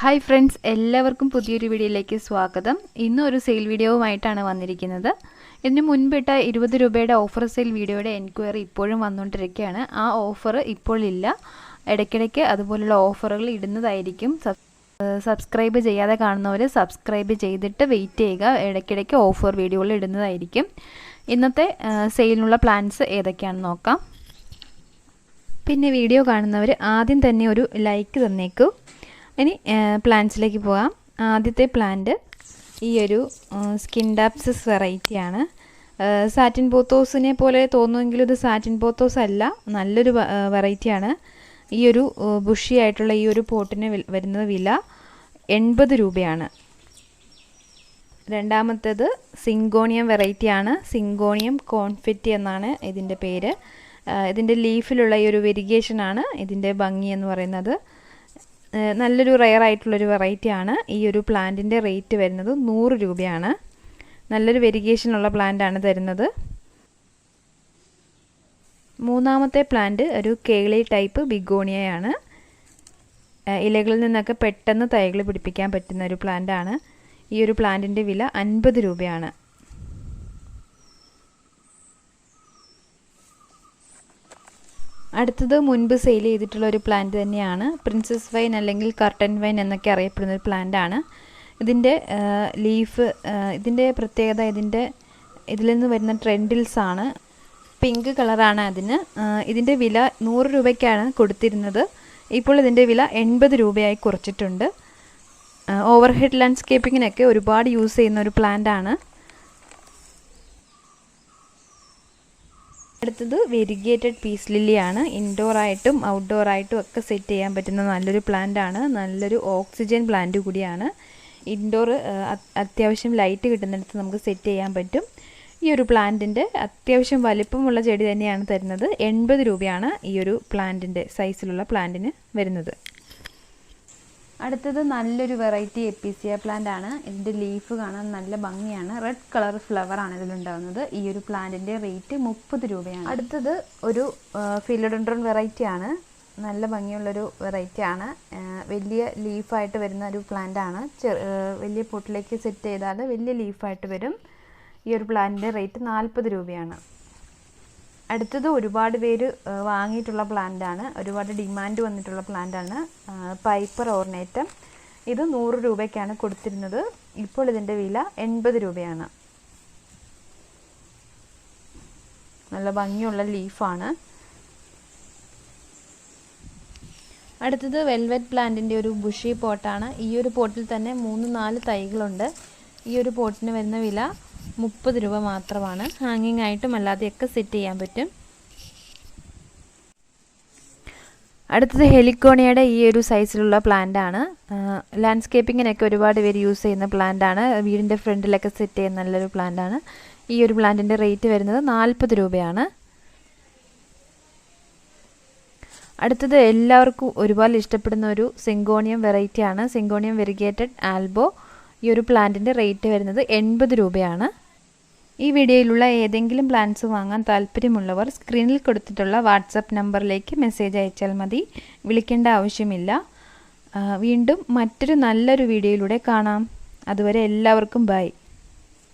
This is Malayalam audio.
ഹായ് ഫ്രണ്ട്സ് എല്ലാവർക്കും പുതിയൊരു വീഡിയോയിലേക്ക് സ്വാഗതം. ഇന്ന് ഒരു സെയിൽ വീഡിയോവുമായിട്ടാണ് വന്നിരിക്കുന്നത്. ഇതിന് മുൻപിട്ട ഇരുപത് രൂപയുടെ ഓഫർ സെയിൽ വീഡിയോയുടെ എൻക്വയറി ഇപ്പോഴും വന്നുകൊണ്ടിരിക്കുകയാണ്. ആ ഓഫർ ഇപ്പോഴില്ല ഇടയ്ക്കിടയ്ക്ക് അതുപോലുള്ള ഓഫറുകൾ ഇടുന്നതായിരിക്കും. സബ്സ്ക്രൈബ് ചെയ്യാതെ കാണുന്നവർ സബ്സ്ക്രൈബ് ചെയ്തിട്ട് വെയിറ്റ് ചെയ്യുക. ഇടയ്ക്കിടയ്ക്ക് ഓഫർ വീഡിയോകൾ ഇടുന്നതായിരിക്കും. ഇന്നത്തെ സെയിലിനുള്ള പ്ലാൻസ് ഏതൊക്കെയാണെന്ന് നോക്കാം. പിന്നെ വീഡിയോ കാണുന്നവർ ആദ്യം തന്നെ ഒരു ലൈക്ക് തന്നേക്കൂ. ഇനി പ്ലാന്റ്സിലേക്ക് പോകാം ആദ്യത്തെ പ്ലാന്റ് ഈ ഒരു സ്കിൻ ഡാപ്സസ് വെറൈറ്റിയാണ് സാറ്റിൻ പോത്തോസിനെ പോലെ തോന്നുമെങ്കിലും ഇത് സാറ്റിൻ പോത്തോസ് അല്ല. നല്ലൊരു വെറൈറ്റിയാണ് ഈ ഒരു ബുഷി ആയിട്ടുള്ള ഈ ഒരു പോട്ടിന് വരുന്നത് വില എൺപത് രൂപയാണ്. രണ്ടാമത്തേത് സിങ്കോണിയം വെറൈറ്റിയാണ് സിങ്കോണിയം കോൺഫെറ്റി എന്നാണ് ഇതിന്റെ പേര്. ഇതിന്റെ ലീഫിലുള്ള ഈ ഒരു വെരിഗേഷനാണ് ഇതിന്റെ ഭംഗി എന്ന് പറയുന്നത്. നല്ലൊരു റെയർ ആയിട്ടുള്ളൊരു വെറൈറ്റിയാണ് ഈ ഒരു പ്ലാന്റിന്റെ റേറ്റ് വരുന്നത് നൂറ് രൂപയാണ്. നല്ലൊരു വെരിഗേഷനുള്ള പ്ലാന്റാണ് തരുന്നത്. മൂന്നാമത്തെ പ്ലാന്റ് ഒരു കേളി ടൈപ്പ് ബിഗോണിയയാണ്. ഇലകളിൽ നിന്നൊക്കെ പെട്ടെന്ന് തൈകൾ പിടിപ്പിക്കാൻ പറ്റുന്ന ഒരു പ്ലാന്റാണ് ഈ ഒരു പ്ലാന്റിന്റെ വില അൻപത് രൂപയാണ്. അടുത്തത് മുൻപ് സെയിൽ ചെയ്തിട്ടുള്ള ഒരു പ്ലാന്റ് തന്നെയാണ്. പ്രിൻസസ് വൈൻ അല്ലെങ്കിൽ കർട്ടൻ വൈൻ എന്നൊക്കെ അറിയപ്പെടുന്ന ഒരു പ്ലാന്റ് ആണ്. ഇതിന്റെ ലീഫ് ഇതിന്റെ പ്രത്യേകത ഇതിന്റെ ഇതിൽ നിന്ന് വരുന്ന ട്രെൻഡിൽസ് ആണ്. പിങ്ക് കളറാണ് അതിന്. ഇതിന്റെ വില നൂറ് രൂപയ്ക്കാണ് കൊടുത്തിരുന്നത്. ഇപ്പോൾ ഇതിന്റെ വില എൺപത് രൂപയായി കുറച്ചിട്ടുണ്ട്. ഓവർഹെഡ് ലാൻഡ്സ്കേപ്പിങ്ങിനൊക്കെ ഒരുപാട് യൂസ് ചെയ്യുന്ന ഒരു പ്ലാന്റ് ആണ്. അടുത്തത് വെരിഗേറ്റഡ് പീസ് ലില്ലിയാണ്. ഔട്ട്ഡോർ ആയിട്ടും ഒക്കെ സെറ്റ് ചെയ്യാൻ പറ്റുന്ന നല്ലൊരു പ്ലാന്റ് ആണ് നല്ലൊരു ഓക്സിജൻ പ്ലാന്റ് കൂടിയാണ്. ഇൻഡോർ അത്യാവശ്യം ലൈറ്റ് കിട്ടുന്നിടത്ത് നമുക്ക് സെറ്റ് ചെയ്യാൻ പറ്റും. ഈ ഒരു പ്ലാന്റിന്റെ അത്യാവശ്യം വലിപ്പമുള്ള ചെടി തന്നെയാണ് തരുന്നത്. എൺപത് രൂപയാണ് ഈ ഒരു പ്ലാന്റിന്റെ സൈസിലുള്ള പ്ലാന്റിന് വരുന്നത്. അടുത്തത് നല്ലൊരു വെറൈറ്റി എപ്പിസിയ പ്ലാന്റ് ആണ്. ഇതിന്റെ ലീഫ് കാണാൻ നല്ല ഭംഗിയാണ്. റെഡ് കളർ ഫ്ലവർ ആണ് ഇതിലുണ്ടാകുന്നത് ഈ ഒരു പ്ലാന്റിന്റെ റേറ്റ് മുപ്പത് രൂപയാണ്. അടുത്തത് ഒരു ഫിലോഡൻഡ്രോൺ വെറൈറ്റി ആണ്. നല്ല ഭംഗിയുള്ളൊരു വെറൈറ്റി ആണ്. വലിയ ലീഫായിട്ട് വരുന്ന ഒരു പ്ലാന്റ് ആണ്. വലിയ പൊട്ടിലേക്ക് സെറ്റ് ചെയ്താൽ വലിയ ലീഫായിട്ട് വരും. ഈ ഒരു പ്ലാന്റിന്റെ റേറ്റ് നാൽപ്പത് രൂപയാണ്. അടുത്തത് ഒരുപാട് പേര് വാങ്ങിയിട്ടുള്ള പ്ലാന്റാണ് ഒരുപാട് ഡിമാൻഡ് വന്നിട്ടുള്ള പ്ലാന്റാണ് പൈപ്പർ ഓർണേറ്റം ഇത് നൂറ് രൂപയ്ക്കാണ് കൊടുത്തിരുന്നത്. ഇപ്പോൾ ഇതിന്റെ വില എൺപത് രൂപയാണ്. നല്ല ഭംഗിയുള്ള ലീഫാണ് അടുത്തത് വെൽവെറ്റ് പ്ലാന്റിന്റെ ഒരു ബുഷി പോട്ടാണ് ഈ ഒരു പോട്ടിൽ തന്നെ മൂന്ന് നാല് തൈകളുണ്ട്. ഈ ഒരു പോട്ടിന് വരുന്ന വില മുപ്പത് രൂപ മാത്രമാണ്. ഹാങ്ങിങ് ആയിട്ടും അല്ലാതെയൊക്കെ സെറ്റ് ചെയ്യാൻ പറ്റും. അടുത്തത് ഹെലിക്കോണിയയുടെ ഈ ഒരു സൈസിലുള്ള പ്ലാന്റ് ആണ്. ലാൻഡ്സ്കേപ്പിങ്ങിനൊക്കെ ഒരുപാട് പേര് യൂസ് ചെയ്യുന്ന പ്ലാന്റ് ആണ്. വീടിന്റെ ഫ്രണ്ടിലൊക്കെ സെറ്റ് ചെയ്യുന്ന നല്ലൊരു പ്ലാന്റ് ആണ്. ഈ ഒരു പ്ലാന്റിന്റെ റേറ്റ് വരുന്നത് നാൽപ്പത് രൂപയാണ്. അടുത്തത് എല്ലാവർക്കും ഒരുപാട് ഇഷ്ടപ്പെടുന്ന ഒരു സിങ്കോണിയം വെറൈറ്റിയാണ് സിങ്കോണിയം വെരിഗേറ്റഡ് ആൽബോ ഈ ഒരു പ്ലാന്റിന്റെ റേറ്റ് വരുന്നത് എൺപത് രൂപയാണ്. ഈ വീഡിയോയിലുള്ള ഏതെങ്കിലും പ്ലാൻസ് വാങ്ങാൻ താല്പര്യമുള്ളവർ സ്ക്രീനിൽ കൊടുത്തിട്ടുള്ള വാട്സപ്പ് നമ്പറിലേക്ക് മെസ്സേജ് അയച്ചാൽ മതി. വിളിക്കേണ്ട ആവശ്യമില്ല. വീണ്ടും മറ്റൊരു നല്ലൊരു വീഡിയോയിലൂടെ കാണാം. അതുവരെ എല്ലാവർക്കും ബൈ